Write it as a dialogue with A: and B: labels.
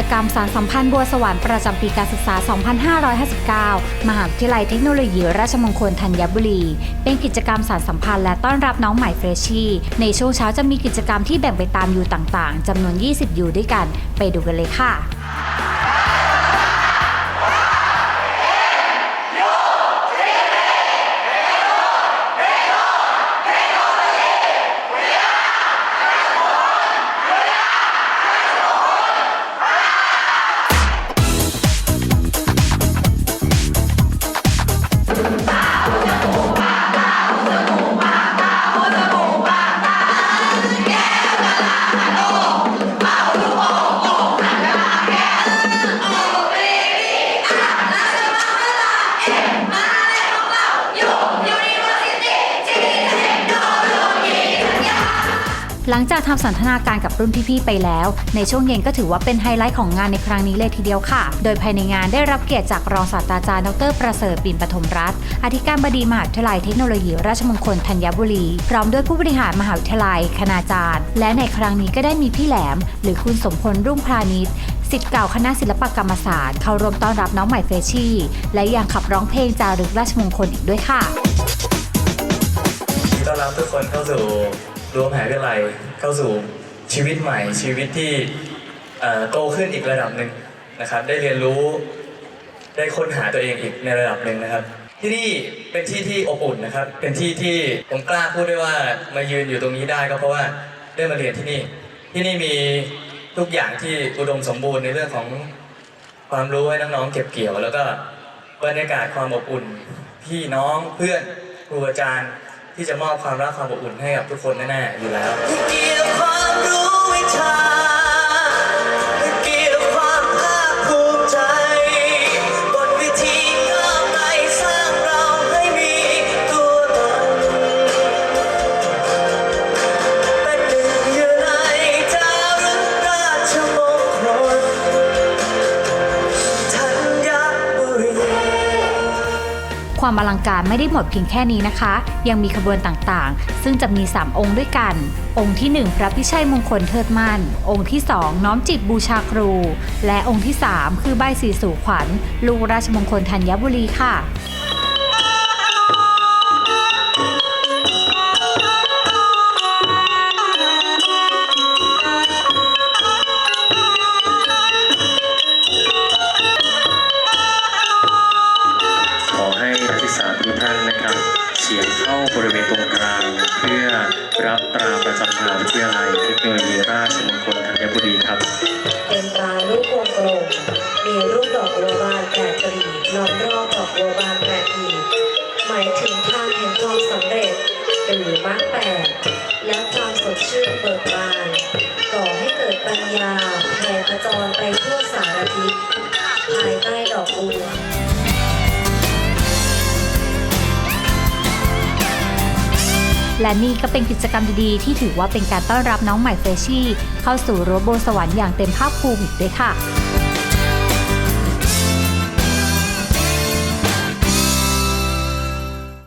A: จกรมสารสัมพันธ์บัวสวรรค์ประจำปีการศึกษา 2559 มหาวิทยาลัยเทคโนโลยีราชมงคลธัญบุรี เป็นกิจกรรมสารสัมพันธ์และต้อนรับน้องใหม่เฟรชชี่ ในช่วงเช้าจะมีกิจกรรมที่แบ่งไปตามยูต่างๆจำนวน 20 ยูด้วยกัน ไปดูกันเลยค่ะ หลังจากทำสันทนาการกับรุ่นพี่ๆไปแล้ว ในช่วงเย็นก็ถือว่าเป็นไฮไลท์ของงานในครั้งนี้เลยทีเดียวค่ะ โดยภายในงานได้รับเกียรติจากรองศาสตราจารย์ดรประเสริฐปิ่นปฐมรัตน์อธิการบดีมหาวิทยาลัยเทคโนโลยีราชมงคลธัญบุรี พร้อมด้วยผู้บริหารมหาวิทยาลัย คณาจารย์ และในครั้งนี้ก็ได้มีพี่แหลม หรือคุณสมพลรุ่งพาณิชย์สิทธิ์เก่าคณะศิลปกรรมศาสตร์เข้าร่วมต้อนรับน้องใหม่เฟชชี่ และยังขับร้องเพลงจารึกราชมงคลอีกด้วยค่ะ
B: ต้อนรับทุกคนเข้าสู่ รวมหาวิทยาลัยเข้าสู่ชีวิตใหม่ ชีวิตที่โตขึ้นอีกระดับหนึ่งนะครับ ได้เรียนรู้ได้ค้นหาตัวเองอีกในระดับหนึ่งนะครับ ที่นี่เป็นที่ที่อบอุ่นนะครับ เป็นที่ที่ผมกล้าพูดได้ว่ามายืนอยู่ตรงนี้ได้ก็เพราะว่าได้มาเรียนที่นี่ ที่นี่มีทุกอย่างที่อุดมสมบูรณ์ในเรื่องของความรู้ให้น้องๆเก็บเกี่ยว แล้วก็บรรยากาศความอบอุ่นพี่น้องเพื่อนครูอาจารย์ ที่จะมอบความรักความอบอุ่นให้กับทุกคนแน่ๆอยู่แล้ว
C: ความอลั
A: งการไม่ได้หมดเพียงแค่นี้นะคะ ยังมีขบวนต่างๆ ซึ่งจะมี 3 องค์ด้วยกัน องค์ที่ 1 พระพิชัยมงคลเทิดมั่น องค์ที่ 2 น้อมจิตบูชาครู และองค์ที่ 3 คือใบสีสู่ขวัญ ลูกราชมงคลธัญบุรีค่ะ
D: บริเวณตรงกลาง เพื่อรับตราประจำมหาวิทยาลัยเทคโนโลยีราชมงคลธัญบุรีครับ
E: เป็นตราลูกวงกลมมีรูปดอกบัวบานแปดกลีบล้อมรอบดอกบัวบานแปดกลีบหมายถึงทางแห่งความสำเร็จหรือมรรคแปดและความสดชื่นเบิกบานก่อให้เกิดปัญญาแผ่กระจรไปทั่วสารทิศภายใต้ดอกบัว
A: และนี่ก็เป็นกิจกรรมดีๆ ที่ถือว่าเป็นการต้อนรับน้องใหม่เฟรชชี่เข้าสู่รั้วโบสวรรค์อย่างเต็มภาคภูมิอีกด้วยค่ะ